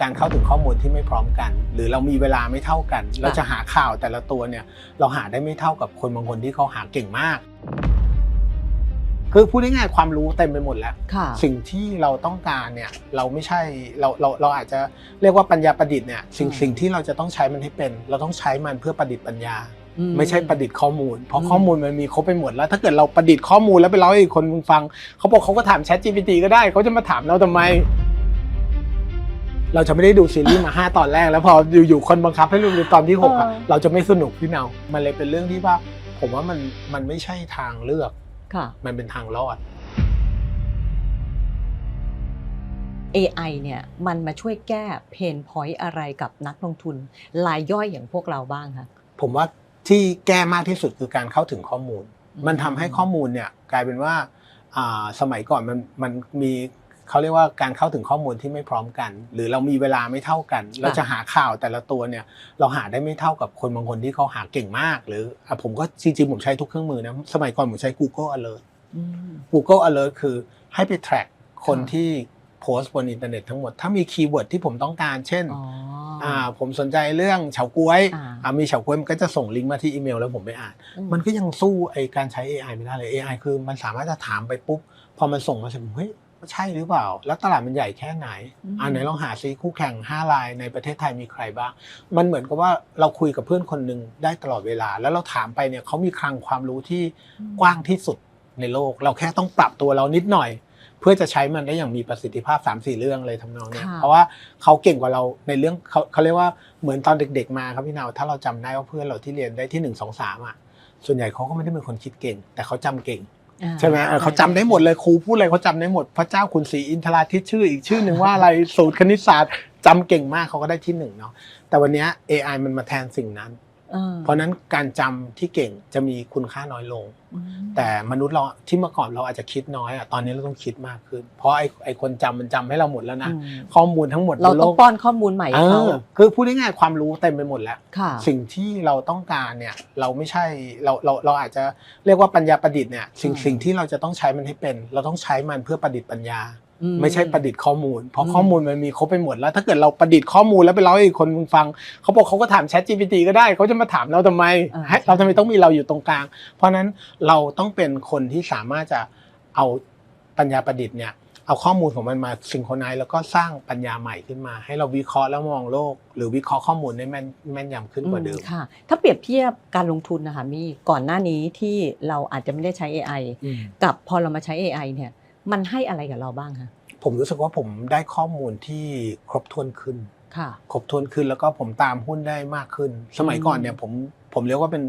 การเข้าถึงข้อมูลที่ไม่พร้อมกัน หรือเรามีเวลาไม่เท่ากัน เราจะหาข่าวแต่ละตัวเนี่ยเราหาได้ไม่เท่ากับคนบางคนที่เขาหาเก่งมาก คือพูดง่ายๆความรู้เต็มไปหมดแล้วค่ะสิ่งที่เราต้องการเนี่ยเราไม่ใช่เราเราเราอาจจะเรียกว่าปัญญาประดิษฐ์เนี่ยสิ่งอืมสิ่งที่เราจะต้องใช้มันให้เป็น เราต้องใช้มันเพื่อประดิษฐ์ปัญญาอืไม่ใช่ประดิษฐ์ข้อมูล เพราะอืมข้อมูลมันมีครบไปหมดแล้ว ถ้าเกิดเราประดิษฐ์ข้อมูลแล้วไปเล่าให้อีกคนฟังเขาบอกเขาก็ถาม Chat GPT ก็ได้เขาจะมาถามเราทำไม เราจะไม่ได้ดูซีรีส์มา5ตอนแรกแล้วพออยู่ๆคนบังคับให้เราดูตอนที่6อะเออเราจะไม่สนุกพี่เนามันเลยเป็นเรื่องที่ว่า ผมว่ามันมันไม่ใช่ทางเลือกค่ะมันเป็นทางรอด AI เนี่ยมันมาช่วยแก้เพนพอยต์อะไรกับนักลงทุนรายย่อยอย่างพวกเราบ้างคะผมว่าที่แก้มากที่สุดคือการเข้าถึงข้อมูลอืมมันทำให้ข้อมูลเนี่ยกลายเป็นว่าอ่าสมัยก่อนมันมันมี เขาเรียกว่าการเข้าถึงข้อมูลที่ไม่พร้อมกัน หรือเรามีเวลาไม่เท่ากัน เราจะหาข่าวแต่ละตัวเนี่ยเราหาได้ไม่เท่ากับคนบางคนที่เขาหาเก่งมาก หรืออะผมก็จริงๆผมใช้ทุกเครื่องมือนะสมัยก่อนผมใช้ Google Alert อืม Google Alert คือให้ไป track คนค่ะที่โพสต์บนอินเทอร์เน็ตทั้งหมด ถ้ามีคีย์เวิร์ดที่ผมต้องการ เช่นอ๋อออ่าผมสนใจเรื่องเฉาก๊วยอ่าอ่ามีเฉาก๊วยมันก็จะส่งลิงก์มาที่อีเมลแล้วผมไปอ่านอืมันก็ยังสู้ไอการใช้ AI ไม่ได้เลย AI คือมันสามารถจะถามไปปุ๊บ พอมันส่งมาเสร็จผมเฮ้ย ใช่หรือเปล่า แล้วตลาดมันใหญ่แค่ไหนอ่าไหนลองหาซิคู่แข่ง5รายในประเทศไทยมีใครบ้าง มันเหมือนกับว่าเราคุยกับเพื่อนคนหนึ่งได้ตลอดเวลา แล้วเราถามไปเนี่ยเขามีคลังความรู้ที่กว้างที่สุดในโลก เราแค่ต้องปรับตัวเรานิดหน่อย เพื่อจะใช้มันได้อย่างมีประสิทธิภาพ 3 4 เรื่องเลยทำนองเนี้ยค่ะเพราะว่าเขาเก่งกว่าเราในเรื่องเขาเขาเรียกว่าเหมือนตอนเด็ก ๆ มาครับพี่นาวถ้าเราจำได้ว่าเพื่อนเราที่เรียนได้ที่1 2 3อะส่วนใหญ่เขาก็ไม่ได้เป็นคนคิดเก่ง แต่เขาจำเก่งอ่า ใช่ไหมเขาจำได้หมดเลยครูพูดอะไรเขาจำได้หมด พระเจ้าคุณศรีอินทราทิตชื่ออีกชื่อหนึ่งว่าอะไรสูตรคณิตศาสตร์จำเก่งมากเขาก็ได้ที่หนึ่งเนาะแต่วันนี้ AI มันมาแทนสิ่งนั้น เออเพราะฉะนั้นการจำที่เก่งจะมีคุณค่าน้อยลงอืมแต่มนุษย์เราที่เมื่อก่อนเราอาจจะคิดน้อยอะตอนนี้เราต้องคิดมากขึ้น เพราะไอ้ไอ้คนจำมันจำให้เราหมดแล้วนะอืมข้อมูลทั้งหมดเราบนโลต้องกป้อนข้อมูลใหม่เอให้เขาอคือพูดง่ายๆความรู้เต็มไปหมดแล้วค่ะสิ่งที่เราต้องการเนี่ยเราไม่ใช่เราเราเราอาจจะเรียกว่าปัญญาประดิษฐ์เนี่ยสิ่งอืมสิ่งที่เราจะต้องใช้มันให้เป็น เราต้องใช้มันเพื่อประดิษฐ์ปัญญาอื ไม่ใช่ประดิษฐ์ข้อมูล เพราะอืมข้อมูลมันมีครบไปหมดแล้ว ถ้าเกิดเราประดิษฐ์ข้อมูลแล้วไปเล่าให้อีกคนฟัง เขาบอกเขาก็ถาม Chat GPT ก็ได้ เขาจะมาถามเราทำไมให้เราทำไมต้องมีเราอยู่ตรงกลาง เพราะฉะนั้นเราต้องเป็นคนที่สามารถจะเอาปัญญาประดิษฐ์เนี่ยเอาข้อมูลของมันมาซิงโครไนซ์แล้วก็สร้างปัญญาใหม่ขึ้นมา ให้เราวิเคราะห์แล้วมองโลก หรือวิเคราะห์ข้อมูลได้แม่นแม่นยำขึ้นกว่าเดิมอืค่ะ ถ้าเปรียบเทียบการลงทุนนะคะมีก่อนหน้านี้ที่เราอาจจะไม่ได้ใช้ AI อืมกับพอเรามาใช้ AI เนี่ย มันให้อะไรกับเราบ้างคะผมรู้สึกว่าผมได้ข้อมูลที่ครบถ้วนขึ้นค่ะ ครบถ้วนขึ้นแล้วก็ผมตามหุ้นได้มากขึ้น สมัยก่อนเนี่ยผมผมเรียกว่าเป็น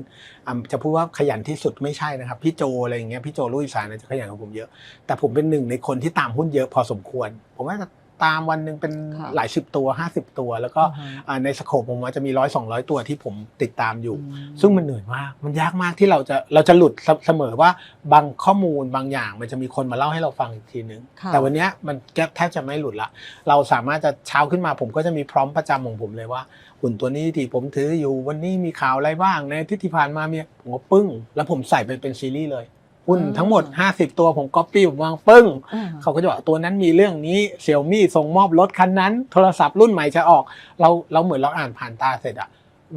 อ่าจะพูดว่าขยันที่สุดไม่ใช่นะครับ พี่โจอะไรอย่างเงี้ยพี่โจลุยสารเนยจะขยันกว่าผมเยอะ แต่ผมเป็นหนึ่งในคนที่ตามหุ้นเยอะพอสมควร ผมว่าจะ ตามวันหนึ่งเป็นค่ะหลายสิบตัว 50 ตัว แล้วก็อ่าฮะอ่าในสโคปผมว่าจะมีร้อยสองร้อยตัวที่ผมติดตามอยู่อืมซึ่งมันเหนื่อยมาก มันยากมากที่เราจะเราจะหลุดเสเสมอว่าบางข้อมูลบางอย่าง มันจะมีคนมาเล่าให้เราฟังอีกทีนึงค่ะแต่วันเนี้ยมันแทบจะไม่หลุดละ เราสามารถจะเช้าขึ้นมาผมก็จะมีพร้อมประจำของผมเลยว่าหุ่นตัวนี้ที่ผมถืออยู่วันนี้มีข่าวอะไรบ้างในอาที่ที่ผ่านมาเนี่ยผมก็ปึ้ง แล้วผมใส่ไปเป็นซีรีส์เลย หุ้นทั้งหมด 50 ตัวผมก๊อปปี้ผมวางปึ้งอ่าเขาก็จะบอกตัวนั้นมีเรื่องนี้เสี่ยวมี่ส่งมอบรถคันนั้น โทรศัพท์รุ่นใหม่จะออก เราเราเหมือนเราอ่านผ่านตาเสร็จอะ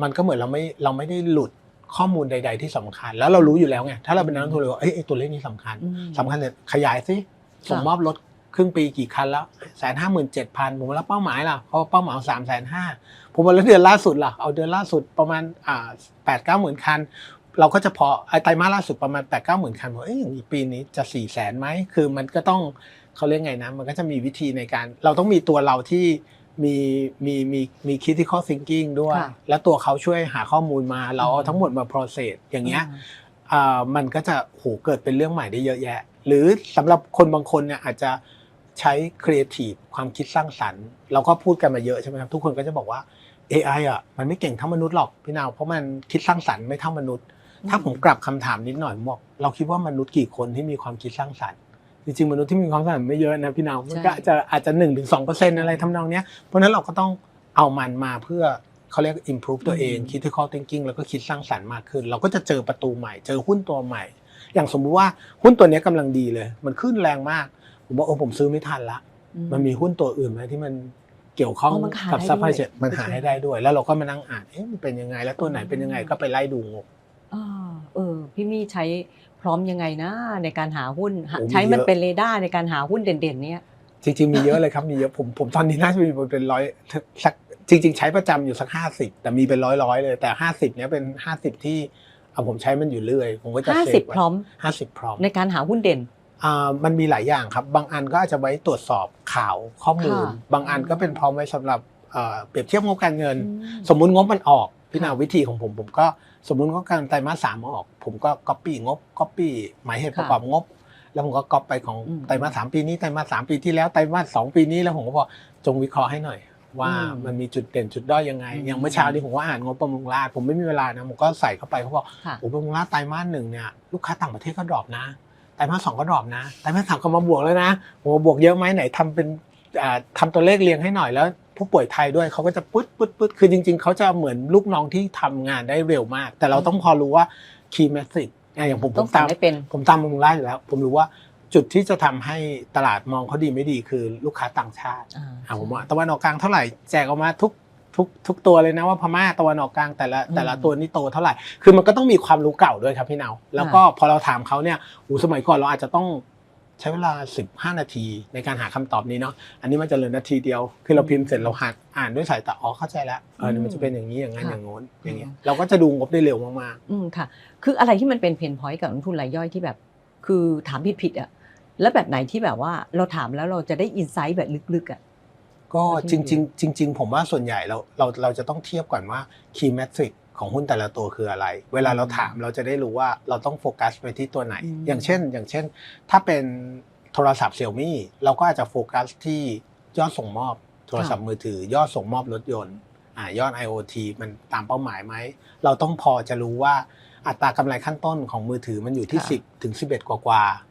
มันก็เหมือนเราไม่เราไม่ได้หลุดข้อมูลใด ๆ ที่สำคัญ แล้วเรารู้อยู่แล้วไงถ้าเราเป็นนักลงทุนเราเอ้ยไอ้ตัวเลขนี้สำคัญอืมสำคัญเนี่ยขยายสิส่งมอบรถครึ่งปีกี่คันแล้วแสนห้าหมื่นเจ็ดพันผมแล้วเป้าหมายล่ะเขาเป้าหมายสามแสนห้าผมว่าแล้วเดือนล่าสุดล่ะเอาเดือนล่าสุดประมาณอ่าแปดเก้าหมื่นคัน เราก็จะพอไอ้ไตรมาสล่าสุดประมาณแปดเก้าหมื่นคันบอกเอ้ยอย่างนี้ปีนี้จะสี่แสนไหมคือมันก็ต้องเขาเรียกไงนะ มันก็จะมีวิธีในการ เราต้องมีตัวเราที่มีมีมีมี critical thinking ด้วยค่ะและตัวเขาช่วยหาข้อมูลมา เราเอาทั้งหมดมา process อย่างเงี้ยอ่ามันก็จะโหเกิดเป็นเรื่องใหม่ได้เยอะแยะ หรือสำหรับคนบางคนเนี่ยอาจจะใช้ครีเอทีฟความคิดสร้างสรรค์ เราก็พูดกันมาเยอะใช่ไหมครับ ทุกคนก็จะบอกว่า AI อะมันไม่เก่งเท่ามนุษย์หรอกพี่นาวเพราะมันคิดสร้างสรรค์ไม่เท่ามนุษย์ ถ้าผมกลับคำถามนิดหน่อยผมบอกเราคิดว่ามนุษย์กี่คนที่มีความคิดสร้างสรรค์จริงๆมนุษย์ที่มีความสร้างสรรค์ไม่เยอะนะพี่นาวมันก็อาจจะอาจจะหนึ่งถึงสองเปอร์เซ็นต์อะไรทำนองเนี้ยเพราะฉะนั้นเราก็ต้องเอามันมาเพื่อเขาเรียก improve ตัวเองอืม critical thinking แล้วก็คิดสร้างสรรค์มากขึ้น เราก็จะเจอประตูใหม่ เจอหุ้นตัวใหม่ อย่างสมมุติว่าหุ้นตัวเนี้ยกำลังดีเลย มันขึ้นแรงมาก ผมบอกโอ้ผมซื้อไม่ทันละอืมันมีหุ้นตัวอื่นไหมที่มันเกี่ยวข้องอ๋อมันหากับได้ซัพพลายด้วยเชนมันหาให้ได้ด้วย แล้วเราก็มานั่งอ่านเอ๊ะมันเป็นยังไงแล้วตัวไหนเป็นยังไงก็ไปไล่ดูงบอ่าเออ พี่มี่ใช้พร้อมยังไงนะในการหาหุ้นหาโอ้มีใช้มันเยอะเป็นเรดาร์ในการหาหุ้นเด่นๆเนี่ยจริงๆมีเยอะเลยครับมีเยอะผมผมตอนนี้น่าจะมีเป็นร้อยสักจริง ๆ ใช้ประจำอยู่สักห้าสิบแต่มีเป็นร้อยร้อยๆเลยแต่ห้าสิบเนี้ยเป็นห้าสิบที่เอาผมใช้มันอยู่เรื่อยผมก็จะเซฟ50พร้อมห้าสิบพร้อมในการหาหุ้นเด่นอ่ามันมีหลายอย่างครับ บางอันก็อาจจะไว้ตรวจสอบข่าวข้อมูลค่ะบางอันก็เป็นพร้อมไว้สำหรับเอ่อเปรียบเทียบงบการเงินอืมสมมุติงบมันออก พี่นาค่ะวิธีของผม ผมก็สมมุติงบการไตรมาสสามออก ผมก็ก๊อปปี้งบก๊อปปี้หมายเหตุประกอบงบ แล้วผมก็ก๊อปไปของอืมไตรมาสสามปีนี้ไตรมาสสามปีที่แล้วไตรมาสสองปีนี้แล้วผมก็บอกจงวิเคราะห์ให้หน่อย ว่าอืมมันมีจุดเด่นจุดด้อยยังไงอืมอย่างเมื่อเช้านี้ผมก็อ่านงบประมุงราชผมไม่มีเวลานะผมก็ใส่เข้าไปเขาบอกค่ะโอ้ประมุงราชไตรมาสหนึ่งเนี่ยลูกค้าต่างประเทศก็ดรอปนะไตรมาสสองก็ดรอปนะไตรมาสสามก็มาบวกแล้วนะผมว่าบวกเยอะไหมไหนทำเป็นอ่าทำตัวเลขเรียงให้หน่อยแล้ว ผู้ป่วยไทยด้วยเขาก็จะปึ๊ดปึ๊ดปึ๊ดคือจริง ๆเขาจะเหมือนลูกน้องที่ทำงานได้เร็วมาก แต่เราต้องพอรู้ว่า key message อะอย่างผมผต้องมสั่ตางมให้เป็นผมตามมุงล่าอยู่แล้ว ผมรู้ว่าจุดที่จะทำให้ตลาดมองเขาดีไม่ดีคือลูกค้าต่างชาติอ่าอะผมว่าตะวันออกกลางเท่าไหร่แจกออกมาทุกทุกทุกตัวเลยนะว่าพม่าตะวันออกกลางแต่ละแต่ละตัวนี่โตเท่าไหร่ คือมันก็ต้องมีความรู้เก่าด้วยครับพี่เนาแล้วก็พอเราถามเขาเนี่ยอูสมัยก่อนเราอาจจะต้อง ใช้เวลา 15 นาทีในการหาคำตอบนี้เนาะอันนี้มันจะเหลือนาทีเดียว คือเราพิมพ์เสร็จเราหัดอ่านด้วยสายตาอ๋อเข้าใจแล้วเออนี่มันจะเป็นอย่างนี้อย่างนั้นอย่างโน้นอย่างเงี้ยเราก็จะดูงบได้เร็วมากๆอืมค่ะ คืออะไรที่มันเป็นเพนพอยต์กับนักทุนรายย่อยที่แบบ คือถามผิดๆอะแล้วแบบไหนที่แบบว่าเราถามแล้วเราจะได้อินไซต์แบบลึกๆอะก็ก็จที่ริง ๆ จริง ๆ ผมว่าส่วนใหญ่เราเราเราจะต้องเทียบก่อนว่า key metric ของหุ้นแต่ละตัวคืออะไร เวลาเราถามเราจะได้รู้ว่าเราต้องโฟกัสไปที่ตัวไหนอืมอย่างเช่น อย่างเช่น ถ้าเป็นโทรศัพท์เซี่ยมี่เราก็อาจจะโฟกัสที่ยอดส่งมอบ โทรศัพท์มือถือยอดส่งมอบรถยนต์อ่ายอด IoT มันตามเป้าหมายไหม เราต้องพอจะรู้ว่าอัตรากำไรขั้นต้นของมือถือมันอยู่ที่ค่ะ10 ถึง 11 กว่ากว่าๆอ่า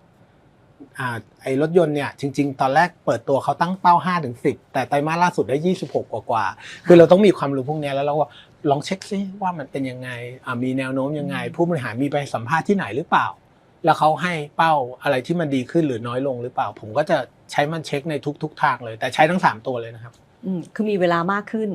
ไอ้รถยนต์เนี่ยจริง ๆ ตอนแรกเปิดตัวเขาตั้งเป้า 5 ถึง 10 แต่ไตรมาสล่าสุดได้ 26 กว่ากว่าๆคือเราต้องมีความรู้พวกนี้แล้วเราก็ลองเช็คซิว่ามันเป็นยังไงอ่ามีแนวโน้มยังไง ผู้บริหารมีไปสัมภาษณ์ที่ไหนหรือเปล่า แล้วเขาให้เป้าอะไรที่มันดีขึ้นหรือน้อยลงหรือเปล่า ผมก็จะใช้มันเช็คในทุก ๆ ทางเลย แต่ใช้ทั้ง 3 ตัวเลยนะครับอืมคือมีเวลามากขึ้น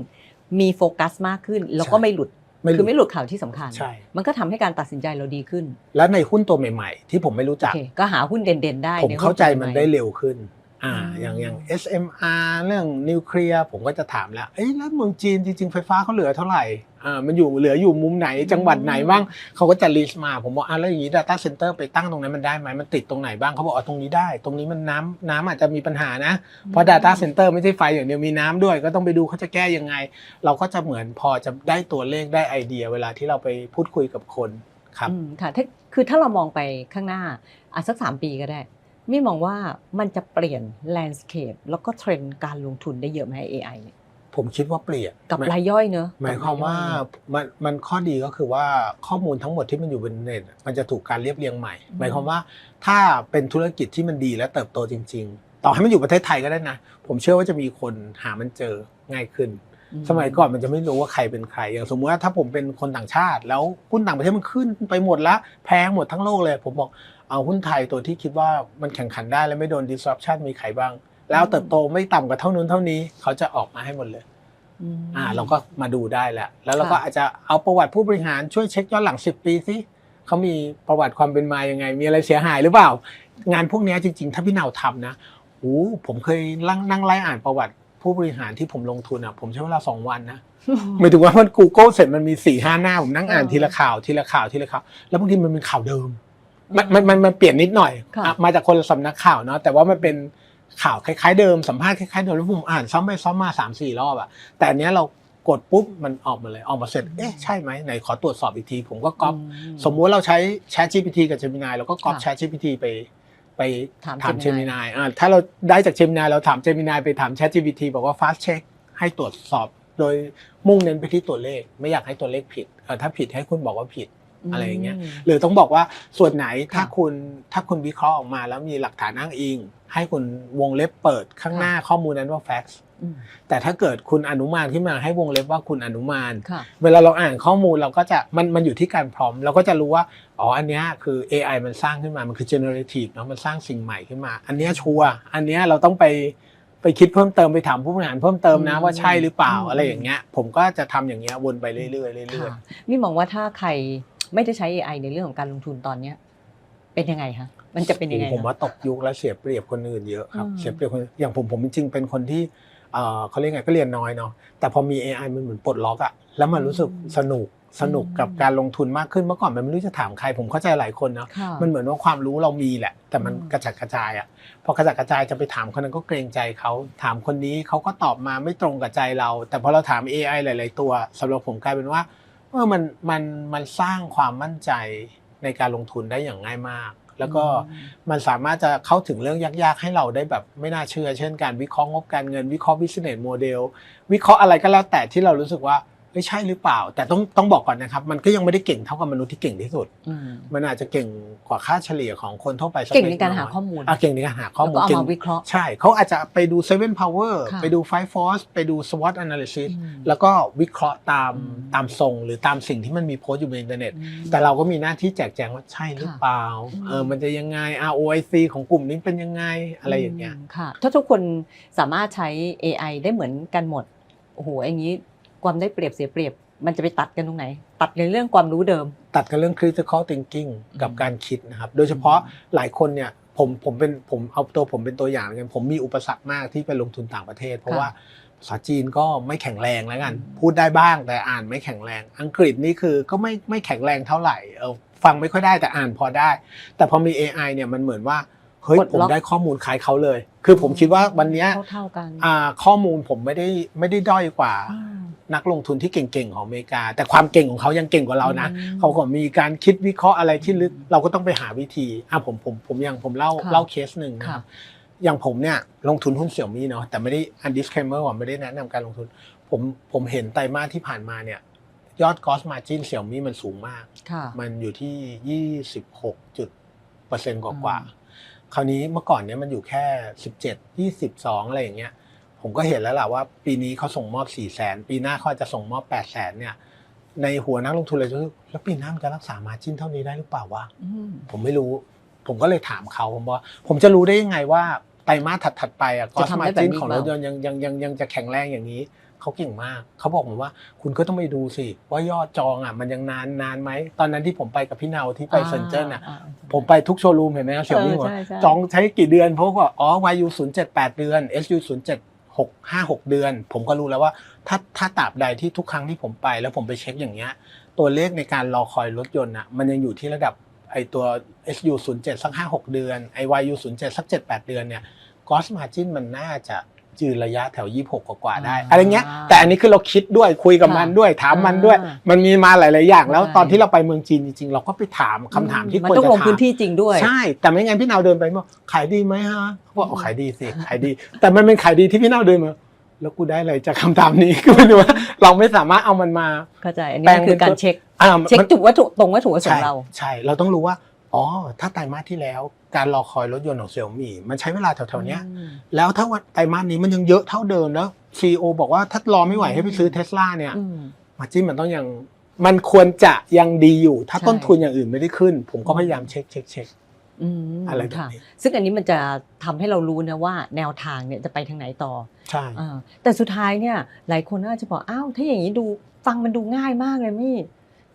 มีโฟกัสมากขึ้น แล้วก็ไม่หลุด คือไม่หลุดข่าวที่สำคัญใช่มันก็ทำให้การตัดสินใจเราดีขึ้น แล้วในหุ้นตัวใหม่ๆ ที่ผมไม่รู้โอจักเคก็หาหุ้นเด่นๆได้ ผมนหุ้เข้าใจมันใหได้เร็วขึ้น อ่าอืมอย่างอย่าง SMR เรื่องนิวเคลียร์ผมก็จะถามแล้ว เอ้ยแล้วเมืองจีนจริงๆไฟฟ้าเขาเหลือเท่าไหร่ อ่ามันอยู่เหลืออยู่มุมไหนจังหวัดไหนบ้างเขาก็จะลิสต์มาผมบอกอะแล้วอย่างนี้ Data Center ไปตั้งตรงนั้นมันได้ไหมมันติดตรงไหนบ้างเขาบอกอ๋อตรงนี้ได้ ตรงนี้มันน้ำน้ำอาจจะมีปัญหานะ เพราะ Data Center ไม่ใช่ไฟอย่างเดียวมีน้ำด้วย ก็ต้องไปดูเขาจะแก้ยังไง เราก็จะเหมือนพอจะได้ตัวเลขได้ไอเดีย เวลาที่เราไปพูดคุยกับคนครับอืมค่ะถ้าคือถ้าเรามองไปข้างหน้าอะสักสามปีก็ได้ไม่มองว่ามันจะเปลี่ยนแลนด์สเคปแล้วก็เทรนด์การลงทุนได้เยอะไหม AI เนี่ย ผมคิดว่าเปลี่ยนกับรายย่อยเนอะหมายความว่ากับรยย่อยเนอะมันมันข้อดีก็คือว่าข้อมูลทั้งหมดที่มันอยู่บนเน็ตมันจะถูกการเรียบเรียงใหม่อืมหมายความว่าถ้าเป็นธุรกิจที่มันดีและเติบโตจริง ๆ ต่อให้มันอยู่ประเทศไทยก็ได้นะ ผมเชื่อว่าจะมีคนหามันเจอง่ายขึ้น สมัยก่อนมันจะไม่รู้ว่าใครเป็นใคร อย่างสมมติว่าถ้าผมเป็นคนต่างชาติ แล้วหุ้นต่างประเทศมันขึ้นไปหมดละแพงหมดทั้งโลกเลย ผมบอกเอาหุ้นไทยตัวที่คิดว่ามันแข่งขันได้และไม่โดน disruption มีใครบ้าง แล้วเติบโตไม่ต่ำกว่าเท่านู้นเท่านี้เขาจะออกมาให้หมดเลยมอ่าเราก็มาดูได้แหละแล้วเราก็ค่ะอาจจะเอาประวัติผู้บริหารช่วยเช็คย้อนหลัง 10 ปีสิเขามีประวัติความเป็นมายังไง มีอะไรเสียหายหรือเปล่า งานพวกเนี้ยจริง ๆ ถ้าพี่เนาทำนะโอ้ผมเคยนั่งนั่งไล่อ่านประวัติผู้บริหารที่ผมลงทุนอะผมใช้เวลาสองวันนะหมายถึงว่ามัน Google เสร็จมันมีสี่ห้าหน้าผมนั่งอ่านเออทีละข่าวทีละข่าวทีละข่าวแล้วบางทีมันเป็นข่าวเดิม มันมันมันมันเปลี่ยนนิดหน่อยค่ะอะมาจากคนละสำนักข่าวเนาะแต่ว่ามันเป็น ข่าวคล้ายๆเดิมสัมภาษณ์คล้ายๆเดิมแล้วผมอ่านซ้ำไปซ้ำมาสามสี่รอบอะแต่อันเนี้ยเรากดปุ๊บมันออกมาเลยออกมาเสร็จเอ๊ะใช่ไหมไหนขอตรวจสอบอีกที ผมก็ก๊อปอืสมมุติเราใช้ Chat GPT กับ Gemini เราก็ก๊อปค่ะ Chat GPT ไปไปถามถาม Gemini Gemini อ่าถ้าเราได้จาก Gemini เราถาม Gemini ไปถาม Chat GPT บอกว่า fast check ให้ตรวจสอบ โดยมุ่งเน้นไปที่ตัวเลข ไม่อยากให้ตัวเลขผิดเออถ้าผิดให้คุณบอกว่าผิด อะไรอย่างเงี้ยมหรือต้องบอกว่าส่วนไหนถ้าค่ะคุณถ้าคุณวิเคราะห์ออกมาแล้วมีหลักฐานอ้างอิง ให้คุณวงเล็บเปิดข้างหน้าข้อมูลนั้นว่า facts อืมแต่ถ้าเกิดคุณอนุมานขึ้นมาให้วงเล็บว่าคุณอนุมานค่ะเวลาเราอ่านข้อมูลเราก็จะมันมันอยู่ที่การพร้อม เราก็จะรู้ว่าอ๋ออันเนี้ยคือ AI มันสร้างขึ้นมามันคือ generative เนาะมันสร้างสิ่งใหม่ขึ้นมา อันเนี้ยชัวร์อันเนี้ยเราต้องไปไปคิดเพิ่มเติมไปถามผู้บริหารเพิ่มเติมนะอืมว่าใช่หรือเปล่าอืมอะไรอย่างเงี้ย ผมก็จะทำอย่างเงี้ยวนไปเรื่อยๆเรื่อยค่ะมี่มองว่าถ้าใคร ไม่ได้ใช้ AI ในเรื่องของการลงทุนตอนเนี้ยเป็นยังไงคะมันจะเป็นยังไงผมคะว่าตกยุคแล้วเสียเปรียบคนอื่นเยอะครับอืมเสียเปรียบคนอย่างผมผมจริงๆเป็นคนที่เอ่อเขาเรียกไงก็เรียนน้อยเนาะแต่พอมี AI มันเหมือนปลดล็อกอะแล้วมันรู้สึกสนุกสนุกกับการลงทุนมากขึ้นเมื่อก่อนมันไม่รู้จะถามใครผมเข้าใจหลายคนเนาะค่ะมันเหมือนว่าความรู้เรามีแหละ แต่มันอืมกระจัดกระจายอะพอกระจัดกระจายจะไปถามคนนั้นก็เกรงใจเขาถามคนนี้เขาก็ตอบมาไม่ตรงกับใจเรา แต่พอเราถาม AI หลาย ๆ ตัวสำหรับผมกลายเป็นว่า เออมันมันมันสร้างความมั่นใจในการลงทุนได้อย่างง่ายมาก แล้วก็มันสามารถจะเข้าถึงเรื่องยากๆ ให้เราได้แบบไม่น่าเชื่อ เช่นการวิเคราะห์งบการเงินวิเคราะห์ business model วิเคราะห์อะไรก็แล้วแต่ที่เรารู้สึกว่า เฮ้ยใช่หรือเปล่า แต่ต้องต้องบอกก่อนนะครับ มันก็ยังไม่ได้เก่งเท่ากับมนุษย์ที่เก่งที่สุด อืมมันอาจจะเก่งกว่าค่าเฉลี่ยของคนทั่วไปสัเก่งในล็การหาอยข้อมูลอะเก่งในการหาข้อแล้วมูลก็เอาเก่งมาวิเคราะห์ ใช่เขาอาจจะไปดู seven power ค่ะ ไปดู five force ไปดู SWOT analysis อืม แล้วก็วิเคราะห์ตามอืม ตามทรงหรือตามสิ่งที่มันมีโพสต์อยู่บนอินเทอร์เน็ตอืมแต่เราก็มีหน้าที่แจกแจงว่าใช่หรือเปล่าค่ะเออมันจะยังไง ROIC ของกลุ่มนี้เป็นยังไงอะไรอย่างเงี้ย มค่ะถ้าทุกคนสามารถใช้ AI ได้เหมือนกันหมดโอ้โหอย่างนี้ ความได้เปรียบเสียเปรียบ มันจะไปตัดกันตรงไหน ตัดในเรื่องความรู้เดิม ตัดกันเรื่อง critical thinking กับอืมการคิดนะครับ โดยเฉพาะหลายคนเนี่ยผมผมเป็นผมเอาตัวผมเป็นตัวอย่างแล้วกันผมมีอุปสรรคมากที่ไปลงทุนต่างประเทศ เพราะว่าภาษาจีนก็ไม่แข็งแรงแล้วกันอืมพูดได้บ้างแต่อ่านไม่แข็งแรง อังกฤษนี่คือก็ไม่ไม่แข็งแรงเท่าไหร่เออฟังไม่ค่อยได้แต่อ่านพอได้ แต่พอมี AI เนี่ยมันเหมือนว่าเฮ้ยกดผมล็อกได้ข้อมูลคล้ายเขาเลย คือผมคิดว่าวันเนี้ยเท่าๆกันอ่าข้อมูลผมไม่ได้ไม่ได้ด้อยกว่าอืม นักลงทุนที่เก่งๆของอเมริกา แต่ความเก่งของเขายังเก่งกว่าเรานะอืมเขาก็มีการคิดวิเคราะห์อะไรที่ลึกเราก็ต้องไปหาวิธีอะผมผมผมอย่างผมเล่าค่ะเล่าเคสหนึ่งนะคค่ะรับอย่างผมเนี่ยลงทุนหุ้นเสี่ยวมี่เนาะแต่ไม่ได้อัน disclaimer ว่าไม่ได้แนะนำการลงทุน ผมผมเห็นไตรมาสที่ผ่านมาเนี่ยยอด gross margin เสี่ยวมี่มันสูงมากค่ะมันอยู่ที่26จุดเปอร์เซ็นต์กว่าอืมๆคราวนี้เมื่อก่อนเนี่ยมันอยู่แค่17 22อะไรอย่างเงี้ย ผมก็เห็นแล้วล่ะว่าปีนี้เขาส่งมอบ4แสนปีหน้าเขาจะส่งมอบ8แสนเนี่ย ในหัวนักลงทุนเลยคือแล้วปีหน้ามันจะรักษามาจิ้นเท่านี้ได้หรือเปล่าวะอืมผมไม่รู้ ผมก็เลยถามเขาผมว่าผมจะรู้ได้ยังไงว่าไตรมาสถัดๆไปอะกอจะสทำมาได้แบบจิ้นนี้ของเปรล่าถยนต์ยังยังยังยังจะแข็งแรงอย่างนี้เขาเก่งมากเขาบอกผมว่า คุณก็ต้องไปดูสิว่ายอดจองอะมันยังนานนานไหมตอนนั้นที่ผมไปกับพี่เนาที่ไปเซนเจิ้นอะาผมไปทุกโชว์รูมเห็นไหมครับเสี่ยวมี่เออหมดใช่ใช่จองใช้กี่เดือนเพราะว่าอ๋อ YU 0 7 8เดือน SU 0 7 6 5 6 เดือน ผมก็รู้แล้วว่าถ้าถ้าตราบใดที่ทุกครั้งที่ผมไป แล้วผมไปเช็คอย่างเงี้ยตัวเลขในการรอคอยรถยนต์อะมันยังอยู่ที่ระดับไอตัว SU 0 7 สัก5 6 เดือนไอ YU 0 7 สัก 7 8 เดือนเนี่ย gross margin มันน่าจะ ยืนระยะแถว 26 กว่าๆได้อ่าอะไรเงี้ย แต่อันนี้คือเราคิดด้วยคุยกับค่ะมันด้วย ถามมันด้วยอ่ามันมีมาหลาย ๆ อย่าง แล้วเข้าใจตอนที่เราไปเมืองจีนจริง ๆ เราก็ไปถามคำถามที่มันควรต้องจะลงถามพื้นที่จริงด้วย ใช่ แต่ไม่งั้นพี่นาวเดินไปบอกขายดีไหมฮะเขาบอกอ๋อขายดีสิขายดี แต่มันเป็นขายดีที่พี่นาวเดินมาแล้วกูได้อะไรจากคำถามนี้ก็ไม่รู้ว่าเราไม่สามารถเอามันมาเข้าใจอันแปลนี้งคือเป็นการเช็คอ่าเช็คมันจุดวัตถุตรงวัตถุประสงใช่ค์เรา ใช่ เราต้องรู้ว่า อ๋อ ถ้าไตรมาสที่แล้วการรอคอยรถยนต์ของเซี่ยมี่มันใช้เวลาแถวๆเนี้ยอืมแล้วถ้าว่าไตรมาสนี้มันยังเยอะเท่าเดิมแล้วซีอบอกว่าถ้ารอไม่ไหวให้ไปซื้อเทสลาเนี่ยอืมมาจิ้มมันต้องยังมันควรจะยังดีอยู่ ถ้าใช่ต้นทุนอย่างอื่นไม่ได้ขึ้น ผมก็พยายามเช็คเช็คเช็คอืมอะไรแบบค่ะนี้ซึ่งอันนี้มันจะทำให้เรารู้นะว่าแนวทางเนี่ยจะไปทางไหนต่อใช่อ่าแต่สุดท้ายเนี่ย หลายคนน่าจะบอกอ้าวถ้าอย่างนี้ดูฟังมันดูง่ายมากเลยมี่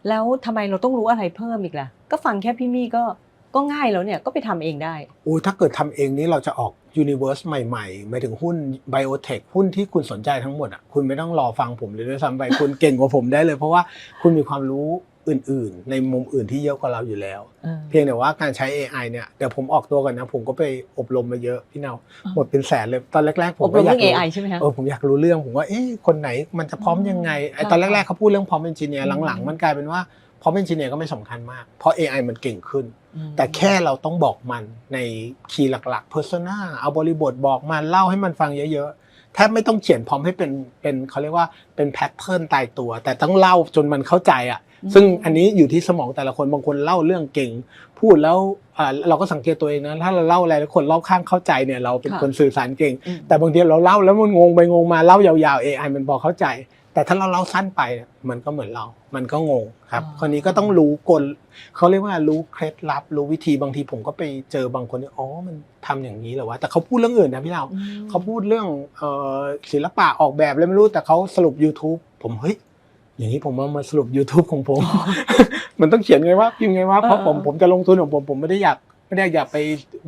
แล้วทำไมเราต้องรู้อะไรเพิ่มอีกล่ะ ก็ฟังแค่พี่มี่ก็ก็ง่ายแล้วเนี่ยก็ไปทำเองได้ โอ้ยถ้าเกิดทำเองนี้เราจะออกยูนิเวอร์สใหม่ๆหมายถึงหุ้นไบโอเทคหุ้นที่คุณสนใจทั้งหมดอะคุณไม่ต้องรอฟังผมเลยด้วยซ้ำไป คุณเก่งกว่าผมได้เลย เพราะว่าคุณมีความรู้ อื่นๆ ในมุมอื่นที่เยอะกว่าเราอยู่แล้วเออเพียงแต่ว่าการใช้ AI เนี่ยเดี๋ยวผมออกตัวกันนะ ผมก็ไปอบรมมาเยอะพี่เนาอ่าหมดเป็นแสนเลยตอนแรกๆผอมบรก็มอยาเรื่กองรู้ AI ใช่ไหมคะเออผมอยากรู้เรื่องผมว่าเอ๊ะคนไหนมันจะพร้อมยังไงไอตอนแรกๆเขาพูดเรื่องพร้อมเอนจิเนียร์อืมหลังๆ มันกลายเป็นว่าพร้อมเอนจิเนียร์ก็ไม่สำคัญมาก เพราะ AI มันเก่งขึ้นอืมแต่แค่เราต้องบอกมันในคีย์หลักๆ persona เอาบริบทบอกมันเล่าให้มันฟังเยอะๆแทบไม่ต้องเขียนพร้อมให้เป็นเป็นเขาเรียกว่าเป็นแพทเทิร์นตายตัว แต่ต้องเล่าจนมันเข้าใจอะ ซึ่งอันนี้อยู่ที่สมองแต่ละคนบางคนเล่าเรื่องเก่ง พูดแล้วอ่าเราก็สังเกตตัวเองนะถ้าเราเล่าอะไรแล้วคนรอบข้างเข้าใจเนี่ยเราเป็นค่ะคนสื่อสารเก่งอืมแต่บางทีเราเล่าแล้วมันงงไปงงมาเล่ายาวๆ AI มันบอกเข้าใจ แต่ถ้าเราเล่าสั้นไปเนี่ยมันก็เหมือนเรา มันก็งงครับอ๋อคนนี้ก็ต้องรู้กลเขาเรียกว่ารู้เคล็ดลับ รู้วิธีบางทีผมก็ไปเจอบางคนที่อ๋อมันทำอย่างนี้เหรอวะแต่เขาพูดเรื่องอื่นนะพี่เราอืมเขาพูดเรื่องเอ่อศิลปะออกแบบเลยไม่รู้แต่เขาสรุป YouTube ผมเฮ้ย อย่างนี้ผมเอามาสรุป YouTube ของผม มันต้องเขียนไงว่าพิมพ์ไงว่าเพราะผมเออผมจะลงทุนของผมผมไม่ได้อยากไม่ได้อยากไป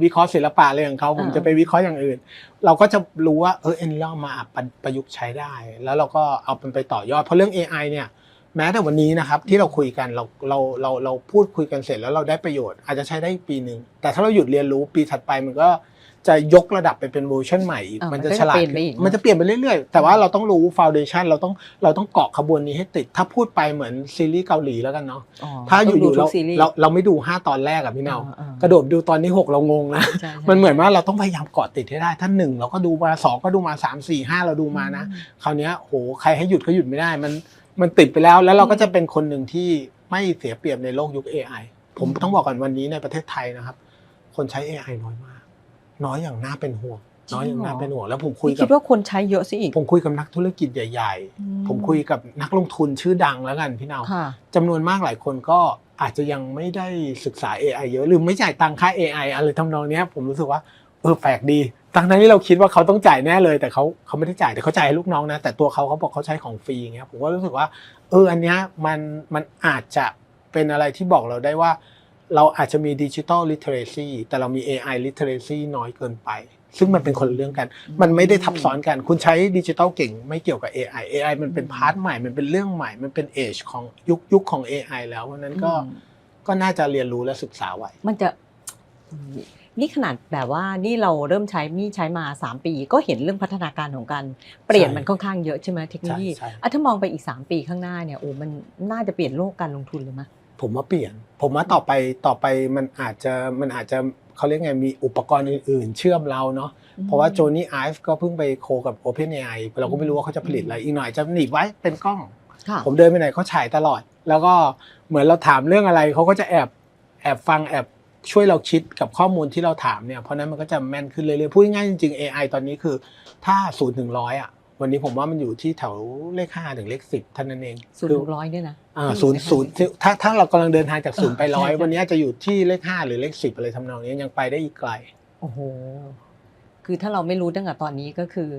วิเคราะห์ศิลปะอะไรของเขาผมเออจะไปวิเคราะห์อย่างอื่น เราก็จะรู้ว่าเออเอ็นเรามาประประยุกต์ใช้ได้ แล้วเราก็เอามันไปต่อยอด เพราะเรื่อง AI เนี่ยแม้แต่วันนี้นะครับที่เราคุยกันเราเราเราเราพูดคุยกันเสร็จแล้วเราได้ประโยชน์อาจจะใช้ได้อีกปีหนึ่งแต่ถ้าเราหยุดเรียนรู้ปีถัดไปมันก็ จะยกระดับไปเป็นเวอร์ชันใหม่อีกอ่ามัมันจะมันก็ฉลาดจะเปลี่ยนไปอีกมันจะเปลี่ยนไปเรื่อยๆ แต่ว่าเราต้องรู้ฟ u n เดชันเราต้องเราต้องเกาะขบวนนี้ให้ติด ถ้าพูดไปเหมือนซีรีส์เกาหลีแล้วกันเนาะอ๋อถ้าอยู่ต้งๆเราทุกซีรีส์เราเราไม่ดู 5 ตอนแรกอะพี่เนาอ่าๆกระโดดดูตอนนี้6เรางงนะใช่ใช่มันเหมือนว่าเราต้องพยายามเกาะติดให้ได้ ถ้าหนึ่งเราก็ดูมาสองก็ดูมาสามสี่ห้าเราดูมานะ คราวเนี้ยโหใครให้หยุดก็หยุดไม่ได้ มันมันติดไปแล้วแล้วเราก็จะเป็นคนหนึ่งที่ไม่เสียเปรียบในโลกยุค AI ผมอืมต้องบอกก่อนวันนี้ในประเทศไทยนะครับ คนใช้ AI น้อยมาก น้อยอย่างน่าเป็นห่วงน้อยอย่างน่าเป็นห่วงแล้วผมคุยนี่กัคิบดว่าคนใช้เยอะสิอีกผมคุยกับนักธุรกิจใหญ่อืๆผมคุยกับนักลงทุนชื่อดังแล้วกันพี่เนาค่ะจำนวนมากหลายคนก็อาจจะยังไม่ได้ศึกษา AI เยอะหรือไม่จ่ายตังค่า AI อะไรทำนองเนี้ยผมรู้สึกว่าเออแปลกดีทั้งนั้นที่เราคิดว่าเขาต้องจ่ายแน่เลย แต่เขาเขาไม่ได้จ่ายแต่เขาจ่ายให้ลูกน้องนะ แต่ตัวเขาเขาบอกเขาใช้ของฟรีอย่างเงี้ยผมก็รู้สึกว่า เอออันเนี้ยมันมันอาจจะเป็นอะไรที่บอกเราได้ว่า เราอาจจะมีดิจิ t a ลลิเทเรซีแต่เรามี AI ลิเทเรซีน้อยเกินไป ซึ่งมันเป็นคนละเรื่องกัน มันไม่ได้ทับซ้อนกัน คุณใช้ดิจิ t a ลเก่งไม่เกี่ยวกับ AI AI มันเป็นพาร์ทใหม่ มันเป็นเรื่องใหม่ มันเป็นเอจของยุคยุคของ AI แล้วเพราะฉะนั้นก็อืมก็น่าจะเรียนรู้และศึกษาไว้ มันจะนี่ขนาดแบบว่านี่เราเริ่มใช้มีใช้มา 3 ปี ก็เห็นเรื่องพัฒนาการของการเปลี่ยนใช่มันค่อนข้างเยอะใช่ไหมเทคโนโลยีใช่ใช่อะถ้ามองไปอีก 3 ปีข้างหน้าเนี่ยโอ้มันน่าจะเปลี่ยนโลกการลงทุนเลยมั้ยผมว่าเปลี่ยน ผมว่าต่อไปต่อไปมันอาจจะมันอาจจะเขาเรียกไงมีอุปกรณ์อื่นๆ เชื่อมเราเนาะเพราะว่าโจนี่ไอฟ์ก็เพิ่งไปโคกับ OpenAI เราก็ไม่รู้ว่าเขาจะผลิตอะไรอีกหน่อยจะหนีบไว้เป็นกล้องค่ะผมเดินไปไหนเขาฉายตลอด แล้วก็เหมือนเราถามเรื่องอะไรเขาก็จะแอบแอบฟังแอบช่วยเราคิดกับข้อมูลที่เราถามเนี่ยเพราะฉะนั้นมันก็จะแม่นขึ้นเรื่อยๆพูดง่ายๆจริงๆ AI ตอนนี้คือถ้าศูนย์ถึงร้อยอะ วันนี้ผมว่ามันอยู่ที่แถวเลขห้าถึงเลขสิบเท่านั้นเองศูนย์คืถึงร้อยเนี่ยนะอ่าศูนย์ศูนย์ถ้าถ้าเรากำลังเดินทางจากศูนย์ไปร้อยใช่ใช่วันนี้อาจจะอยู่ที่เลขห้าหรือเลขสิบอะไรทำนองนี้ยังไปได้อีกไกลโอ้โหคือถ้าเราไม่รู้ตั้งแต่ตอนนี้ก็คือ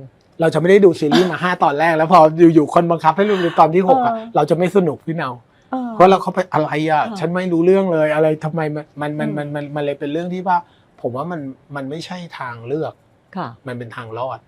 เราจะไม่ได้ดูซีรีส์มาห้าตอนแรกแล้วพออยู่ๆคนบังคับให้ดูในตอนที่หกอะเออเราจะไม่สนุกพี่เนาเออเพราะเราเข้าไปอะไรอะเออฉันไม่รู้เรื่องเลยอะไรทำไมมันมันมันอืมมันมันมันเลยเป็นเรื่องที่ว่า ผมว่ามันมันไม่ใช่ทางเลือกค่ะมันเป็นทางรอด